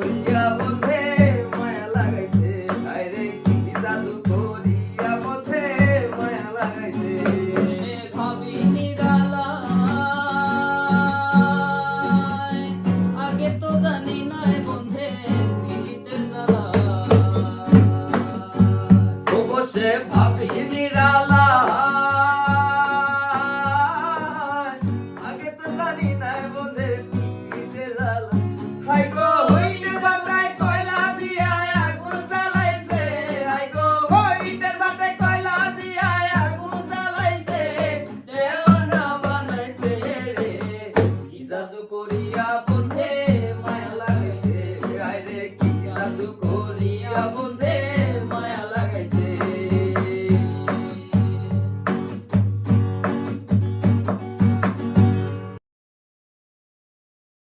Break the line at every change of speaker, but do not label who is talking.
করিয়া বন্ধে মায়া লাগাইছে। আরে কি জাদু করিয়া বন্ধে মায়া লাগাইছে।
সে ভাবি নিরালায় আগে তো জানি নাই বন্ধে পীড়িতের জ্বালা
বসে ভাবি নিরালা করিয়া বন্ধে মায়া লাগাইছে আরে কি জাদু করিয়া